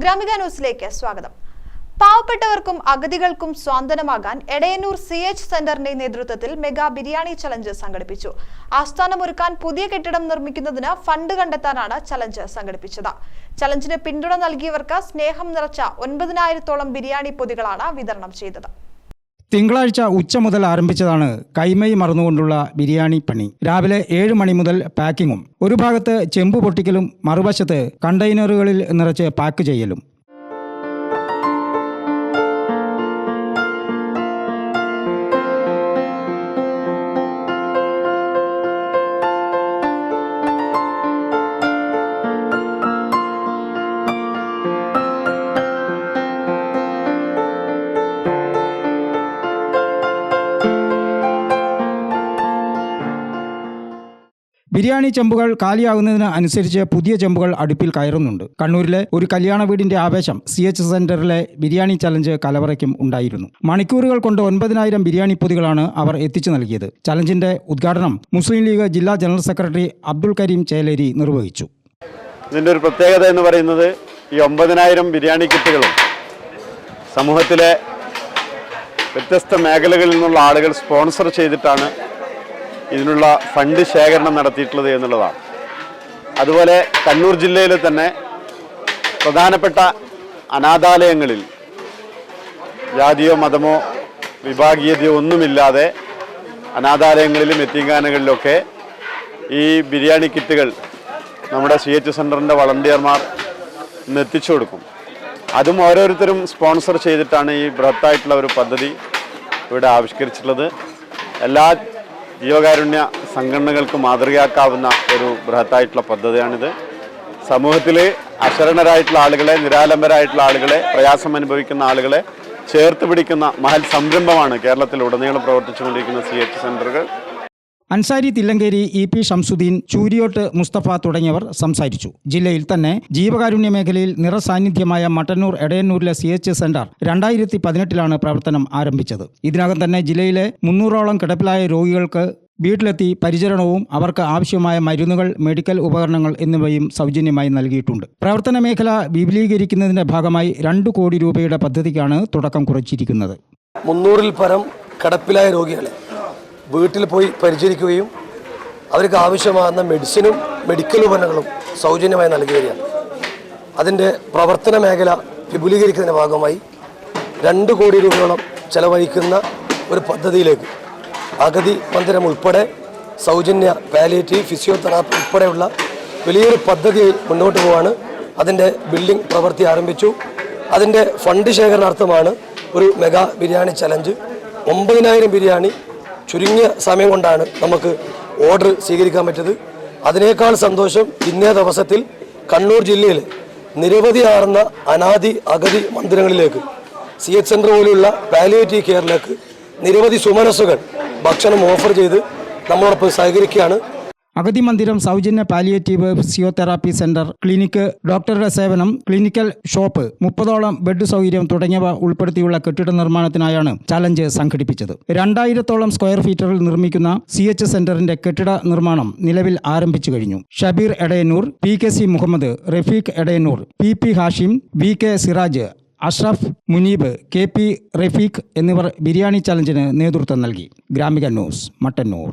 ഗ്രാമിക ന്യൂസിലേക്ക് സ്വാഗതം. പാവപ്പെട്ടവർക്കും അഗതികൾക്കും സ്വാന്തനമാകാൻ എടയന്നൂർ സി എച്ച് സെന്ററിന്റെ നേതൃത്വത്തിൽ മെഗാ ബിരിയാണി ചലഞ്ച് സംഘടിപ്പിച്ചു. ആസ്ഥാനമൊരുക്കാൻ പുതിയ കെട്ടിടം നിർമ്മിക്കുന്നതിന് ഫണ്ട് കണ്ടെത്താനാണ് ചലഞ്ച് സംഘടിപ്പിച്ചത്. ചലഞ്ചിന് പിന്തുണ നൽകിയവർക്ക് സ്നേഹം നിറച്ച ഒൻപതിനായിരത്തോളം ബിരിയാണി പൊതികളാണ് വിതരണം ചെയ്തത്. തിങ്കളാഴ്ച ഉച്ച മുതൽ ആരംഭിച്ചതാണ് കൈമൈ മറന്നുകൊണ്ടുള്ള ബിരിയാണി പണി. രാവിലെ ഏഴ് മണി മുതൽ പാക്കിങ്ങും. ഒരു ഭാഗത്ത് ചെമ്പ് പൊട്ടിക്കലും മറുവശത്ത് കണ്ടെയ്നറുകളിൽ നിറച്ച് പാക്ക് ചെയ്യലും. ബിരിയാണി ചെമ്പുകൾ കാലിയാകുന്നതിന് അനുസരിച്ച് പുതിയ ചെമ്പുകൾ അടുപ്പിൽ കയറുന്നുണ്ട്. കണ്ണൂരിലെ ഒരു കല്യാണ വീടിന്റെ ആവേശം സി എച്ച് സെന്ററിലെ ബിരിയാണി ചലഞ്ച് കലവറയ്ക്കും ഉണ്ടായിരുന്നു. മണിക്കൂറുകൾ കൊണ്ട് ഒൻപതിനായിരം ബിരിയാണി പൊതികളാണ് അവർ എത്തിച്ചു നൽകിയത്. ചലഞ്ചിന്റെ ഉദ്ഘാടനം മുസ്ലിം ലീഗ് ജില്ലാ ജനറൽ സെക്രട്ടറി അബ്ദുൽ കരീം ചേലേരി നിർവഹിച്ചു. ഇതിന്റെ ഒരു പ്രത്യേകത എന്ന് പറയുന്നത് ഈ ഒമ്പതിനായിരം ബിരിയാണി കിറ്റുകളും സമൂഹത്തിലെ വ്യത്യസ്ത മേഖലകളിൽ നിന്നുള്ള ആളുകൾ സ്പോൺസർ ചെയ്തിട്ടാണ് ഇതിനുള്ള ഫണ്ട് ശേഖരണം നടത്തിയിട്ടുള്ളത് എന്നുള്ളതാണ്. അതുപോലെ കണ്ണൂർ ജില്ലയിൽ തന്നെ പ്രധാനപ്പെട്ട അനാഥാലയങ്ങളിൽ ജാതിയോ മതമോ വിഭാഗീയതയോ ഒന്നുമില്ലാതെ അനാഥാലയങ്ങളിലും എത്തിങ്കാനകളിലൊക്കെ ഈ ബിരിയാണി കിറ്റുകൾ നമ്മുടെ സി എച്ച് സെന്ററിന്റെ വളണ്ടിയർമാർ ഇന്ന് എത്തിച്ചു കൊടുക്കും. അതും ഓരോരുത്തരും സ്പോൺസർ ചെയ്തിട്ടാണ് ഈ ബൃഹത്തായിട്ടുള്ള ഒരു പദ്ധതി ഇവിടെ ആവിഷ്കരിച്ചിട്ടുള്ളത്. എല്ലാ ജീവകാരുണ്യ സംഘടനകൾക്ക് മാതൃകയാക്കാവുന്ന ഒരു ബൃഹത്തായിട്ടുള്ള പദ്ധതിയാണിത്. സമൂഹത്തിൽ അശരണരായിട്ടുള്ള ആളുകളെ നിരാലംബരായിട്ടുള്ള ആളുകളെ പ്രയാസം അനുഭവിക്കുന്ന ആളുകളെ ചേർത്ത് പിടിക്കുന്ന മഹൽ സംരംഭമാണ് കേരളത്തിൽ ഉടനീളം പ്രവർത്തിച്ചുകൊണ്ടിരിക്കുന്ന സി എച്ച് സെന്ററുകൾ അൻസാരി തില്ലങ്കേരി ഇ പി ഷംസുദ്ദീൻ ചൂരിയോട്ട് മുസ്തഫ തുടങ്ങിയവർ സംസാരിച്ചു. ജില്ലയിൽ തന്നെ ജീവകാരുണ്യ മേഖലയിൽ നിറസാന്നിധ്യമായ മട്ടന്നൂർ എടയന്നൂരിലെ സി എച്ച് സെന്റർ രണ്ടായിരത്തി പതിനെട്ടിലാണ് പ്രവർത്തനം ആരംഭിച്ചത്. ഇതിനകം തന്നെ ജില്ലയിലെ മുന്നൂറോളം കിടപ്പിലായ രോഗികൾക്ക് വീട്ടിലെത്തി പരിചരണവും അവർക്ക് ആവശ്യമായ മരുന്നുകൾ മെഡിക്കൽ ഉപകരണങ്ങൾ എന്നിവയും സൗജന്യമായി നൽകിയിട്ടുണ്ട്. പ്രവർത്തന മേഖല വിപുലീകരിക്കുന്നതിന്റെ ഭാഗമായി രണ്ട് കോടി രൂപയുടെ പദ്ധതിക്കാണ് തുടക്കം കുറിച്ചിരിക്കുന്നത്. മുന്നൂറിൽ പരം കടപ്പിലായ രോഗികളെ വീട്ടിൽ പോയി പരിചരിക്കുകയും അവർക്ക് ആവശ്യമാകുന്ന മെഡിസിനും മെഡിക്കൽ ഉപകരണങ്ങളും സൗജന്യമായി നൽകി വരികയാണ് അതിന്റെ പ്രവർത്തന മേഖല വിപുലീകരിക്കുന്നതിന്റെ ഭാഗമായി രണ്ട് കോടി രൂപയോളം ചെലവഴിക്കുന്ന ഒരു പദ്ധതിയിലേക്ക് അഗതി മന്ദിരം ഉൾപ്പെടെ സൗജന്യ പാലിയേറ്റീവ് ഫിസിയോതെറാപ്പി ഉൾപ്പെടെയുള്ള വലിയൊരു പദ്ധതി മുന്നോട്ട് പോവാണ്. അതിന്റെ ബിൽഡിംഗ് പ്രവൃത്തി ആരംഭിച്ചു. അതിന്റെ ഫണ്ട് ശേഖരണാർത്ഥമാണ് ഒരു മെഗാ ബിരിയാണി ചലഞ്ച് ഒമ്പതിനായിരം ബിരിയാണി ചുരുങ്ങിയ സമയം കൊണ്ടാണ് നമുക്ക് ഓർഡർ സ്വീകരിക്കാൻ പറ്റിയത്. അതിനേക്കാൾ സന്തോഷം ഇന്നേ ദിവസത്തിൽ കണ്ണൂർ ജില്ലയിൽ നിരവധിയാർന്ന അനാദി അഗതി മന്ദിരങ്ങളിലേക്ക് സി എച്ച് സെന്റർ പോലെയുള്ള പാലിയേറ്റീവ് കെയറിലേക്ക് നിരവധി സുമനസ്സുകൾ ഭക്ഷണം ഓഫർ ചെയ്ത് നമ്മളോടൊപ്പം സഹകരിക്കുകയാണ്. അഗതി മന്ദിരം സൗജന്യ പാലിയേറ്റീവ് ഫിസിയോതെറാപ്പി സെന്റർ ക്ലിനിക്ക് ഡോക്ടറുടെ സേവനം ക്ലിനിക്കൽ ഷോപ്പ് മുപ്പതോളം ബെഡ് സൗകര്യം തുടങ്ങിയവ ഉൾപ്പെടുത്തിയുള്ള കെട്ടിട നിർമ്മാണത്തിനായാണ് ചലഞ്ച് സംഘടിപ്പിച്ചത്. രണ്ടായിരത്തോളം സ്ക്വയർ ഫീറ്ററിൽ നിർമ്മിക്കുന്ന സി എച്ച് സെന്ററിന്റെ കെട്ടിട നിർമ്മാണം നിലവിൽ ആരംഭിച്ചു കഴിഞ്ഞു. Shabeer Edayannur P K C Muhammad Rafeeq Edayannur P P Hashim V K Siraj Ashraf Muneeb K P Rafeeq എന്നിവർ ബിരിയാണി ചലഞ്ചിന് നേതൃത്വം നൽകി. ഗ്രാമിക ന്യൂസ് മട്ടന്നൂർ.